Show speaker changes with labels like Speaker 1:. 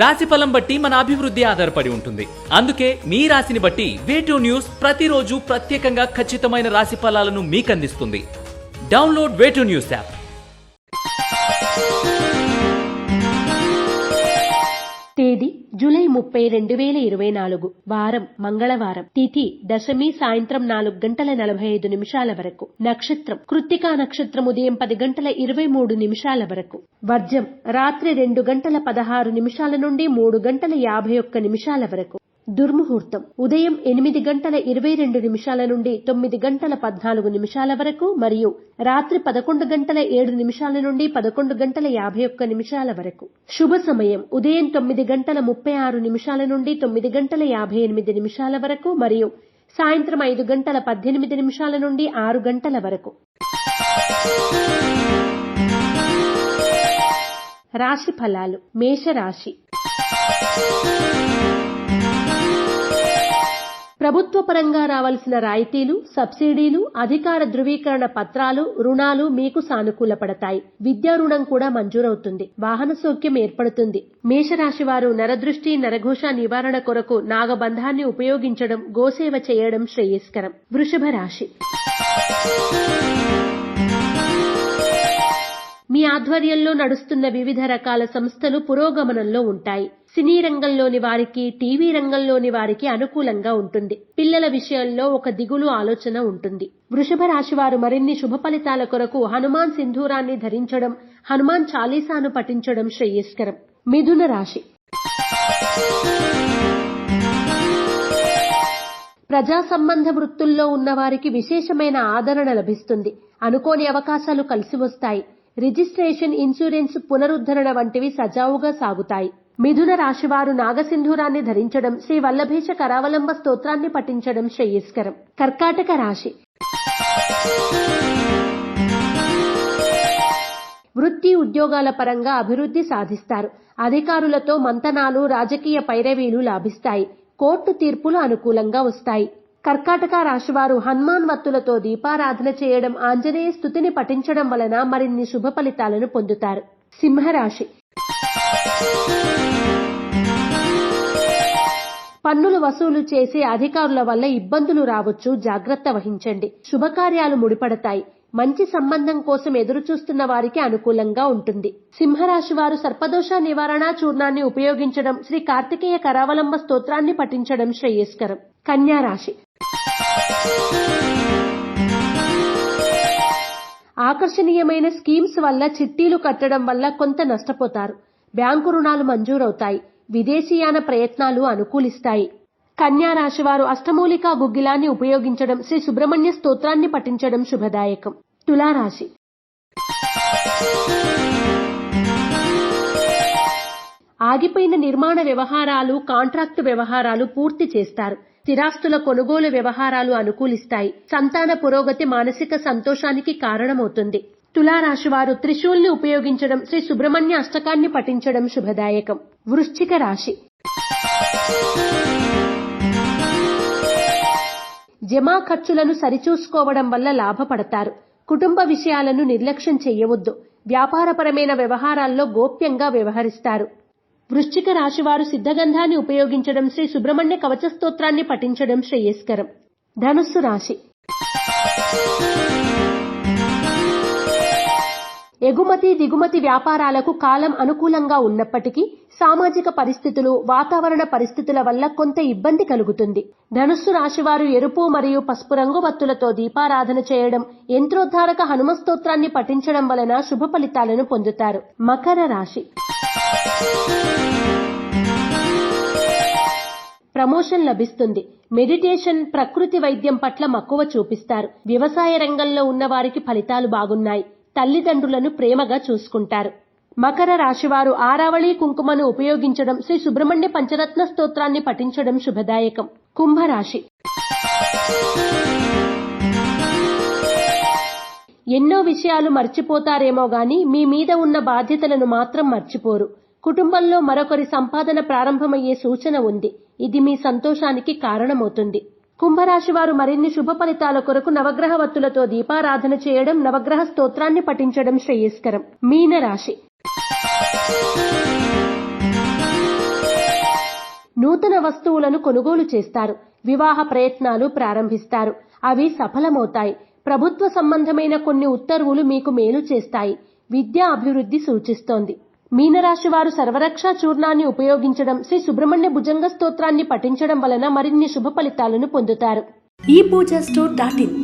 Speaker 1: రాశి ఫలం బట్టి మన అభివృద్ధి ఆధారపడి ఉంటుంది. అందుకే మీ రాశిని బట్టి వేటూ న్యూస్ ప్రతిరోజు ప్రత్యేకంగా ఖచ్చితమైన రాశి ఫలాలను మీకు అందిస్తుంది డౌన్లోడ్ వేటూ న్యూస్ యాప్
Speaker 2: ముప్పై రెండు వేల ఇరవై నాలుగు వారం మంగళవారం తిథి దశమి సాయంత్రం నాలుగు గంటల నలభై ఐదు నిమిషాల వరకు. నక్షత్రం కృత్తికా నక్షత్రం ఉదయం పది గంటల ఇరవై మూడు నిమిషాల వరకు. వర్జం రాత్రి రెండు గంటల పదహారు నిమిషాల నుండి మూడు గంటల యాభై ఒక్క నిమిషాల వరకు. దుర్ముహూర్తం. ఉదయం ఎనిమిది గంటల ఇరవై రెండు నిమిషాల నుండి తొమ్మిది గంటల పద్నాలుగు నిమిషాల వరకు మరియు రాత్రి పదకొండు గంటల ఏడు నిమిషాల నుండి పదకొండు గంటల యాభై ఒక్క నిమిషాల వరకు. శుభ సమయం. ఉదయం తొమ్మిది గంటల ముప్పై ఆరు నిమిషాల నుండి తొమ్మిది గంటల యాభై ఎనిమిది నిమిషాల వరకు మరియు సాయంత్రం ఐదు గంటల పద్దెనిమిది నిమిషాల నుండి ఆరు గంటల వరకు. రాశి ఫలాలు. మేషరాశి. ప్రభుత్వ పరంగా రావాల్సిన రాయితీలు సబ్సిడీలు అధికార ధృవీకరణ పత్రాలు రుణాలు మీకు సానుకూలపడతాయి. విద్యా రుణం కూడా మంజూరవుతుంది. వాహన సౌఖ్యం ఏర్పడుతుంది. మేషరాశి వారు నరదృష్టి నరఘోష నివారణ కొరకు నాగబంధాన్ని ఉపయోగించడం గోసేవ చేయడం శ్రేయస్కరం. వృషభ రాశి ఆధ్వర్యంలో నడుస్తున్న వివిధ రకాల సంస్థలు పురోగమనంలో ఉంటాయి. సినీ రంగంలోని వారికి టీవీ రంగంలోని వారికి అనుకూలంగా ఉంటుంది. పిల్లల విషయంలో ఒక దిగులు ఆలోచన ఉంటుంది. వృషభ రాశి వారు మరిన్ని శుభ ఫలితాల కొరకు హనుమాన్ సింధూరాన్ని ధరించడం హనుమాన్ చాలీసాను పఠించడం శ్రేయస్కరం. మిథున రాశి. ప్రజా సంబంధ వృత్తుల్లో ఉన్నవారికి విశేషమైన ఆదరణ లభిస్తుంది. అనుకోని అవకాశాలు కలిసి వస్తాయి. రిజిస్ట్రేషన్ ఇన్సూరెన్స్ పునరుద్ధరణ వంటివి సజావుగా సాగుతాయి. మిథున రాశివారు నాగసింధూరాన్ని ధరించడం శ్రీ వల్లభేష కరావలంబ స్తోత్రాన్ని పఠించడం శ్రేయస్కరం. కర్కాటక రాశి. వృత్తి ఉద్యోగాల పరంగా అభివృద్ధి సాధిస్తారు. అధికారులతో మంతనాలు రాజకీయ పైరవీలు లాభిస్తాయి. కోర్టు తీర్పులు అనుకూలంగా వస్తాయి. కర్కాటక రాశివారు హనుమాన్ వత్తులతో దీపారాధన చేయడం ఆంజనేయ స్థుతిని పఠించడం వలన మరిన్ని శుభ ఫలితాలను పొందుతారు. సింహరాశి. పన్నులు వసూలు చేసే అధికారుల వల్ల ఇబ్బందులు రావచ్చు. జాగ్రత్త వహించండి. శుభకార్యాలు ముడిపడతాయి. మంచి సంబంధం కోసం ఎదురు చూస్తున్న వారికి అనుకూలంగా ఉంటుంది. సింహరాశి వారు సర్పదోష నివారణ చూర్ణాన్ని ఉపయోగించడం శ్రీ కార్తికేయ కరావలంబ స్తోత్రాన్ని పఠించడం శ్రేయస్కరం. కన్యా రాశి ఆకర్షణీయమైన స్కీమ్స్ వల్ల చిట్టీలు కట్టడం వల్ల కొంత నష్టపోతారు. బ్యాంకు రుణాలు మంజూరవుతాయి. విదేశీయాన ప్రయత్నాలు అనుకూలిస్తాయి. కన్యా రాశి వారు అష్టమూలికా గుగ్గిలాన్ని ఉపయోగించడం శ్రీ సుబ్రహ్మణ్య స్తోత్రాన్ని పఠించడం శుభదాయకం. తులారాశి. ఆగిపోయిన నిర్మాణ వ్యవహారాలు కాంట్రాక్టు వ్యవహారాలు పూర్తి చేస్తారు. స్థిరాస్తుల కొనుగోలు వ్యవహారాలు అనుకూలిస్తాయి. సంతాన పురోగతి మానసిక సంతోషానికి కారణమవుతుంది. తులారాశి వారు త్రిశూల్ని ఉపయోగించడం శ్రీ సుబ్రహ్మణ్య అష్టకాన్ని పఠించడం శుభదాయకం. వృశ్చిక రాశి. జమా ఖర్చులను సరిచూసుకోవడం వల్ల లాభపడతారు. కుటుంబ విషయాలను నిర్లక్ష్యం చేయవద్దు. వ్యాపారపరమైన వ్యవహారాల్లో గోప్యంగా వ్యవహరిస్తారు. వృశ్చిక రాశివారు సిద్ధగంధాన్ని ఉపయోగించడం శ్రీ సుబ్రహ్మణ్య కవచ స్తోత్రాన్ని పఠించడం శ్రేయస్కరం. ధనుస్సు రాశి. ఎగుమతి దిగుమతి వ్యాపారాలకు కాలం అనుకూలంగా ఉన్నప్పటికీ సామాజిక పరిస్థితులు వాతావరణ పరిస్థితుల వల్ల కొంత ఇబ్బంది కలుగుతుంది. ధనుస్సు రాశివారు ఎరుపు మరియు పసుపు రంగు వత్తులతో దీపారాధన చేయడం యంత్రోద్ధారక హనుమ స్తోత్రాన్ని పఠించడం వలన శుభ ఫలితాలను పొందుతారు. మకర రాశి. ప్రమోషన్ లభిస్తుంది. మెడిటేషన్ ప్రకృతి వైద్యం పట్ల మక్కువ చూపిస్తారు. వ్యవసాయ రంగంలో ఉన్న వారికి ఫలితాలు బాగున్నాయి. తల్లిదండ్రులను ప్రేమగా చూసుకుంటారు. మకర రాశివారు ఆరావళి కుంకుమను ఉపయోగించడం శ్రీ సుబ్రహ్మణ్య పంచరత్న స్తోత్రాన్ని పఠించడం శుభదాయకం. కుంభరాశి. ఎన్నో విషయాలు మర్చిపోతారేమో గాని మీ మీద ఉన్న బాధ్యతలను మాత్రం మర్చిపోరు. కుటుంబంలో మరొకరి సంపాదన ప్రారంభమయ్యే సూచన ఉంది. ఇది మీ సంతోషానికి కారణమవుతుంది. కుంభరాశి వారు మరిన్ని శుభ ఫలితాల కొరకు నవగ్రహ వత్తులతో దీపారాధన చేయడం నవగ్రహ స్తోత్రాన్ని పఠించడం శ్రేయస్కరం. మీన రాశి నూతన వస్తువులను కొనుగోలు చేస్తారు. వివాహ ప్రయత్నాలు ప్రారంభిస్తారు. అవి సఫలమవుతాయి. ప్రభుత్వ సంబంధమైన కొన్ని ఉత్తర్వులు మీకు మేలు చేస్తాయి. విద్యా అభివృద్ధి సూచిస్తోంది. మీనరాశి వారు సర్వరక్షా చూర్ణాన్ని ఉపయోగించడం శ్రీ సుబ్రహ్మణ్య భుజంగ స్తోత్రాన్ని పఠించడం వలన మరిన్ని శుభ ఫలితాలను పొందుతారు.
Speaker 3: ఈ పూజ స్టోర్ డాట్ ఇన్.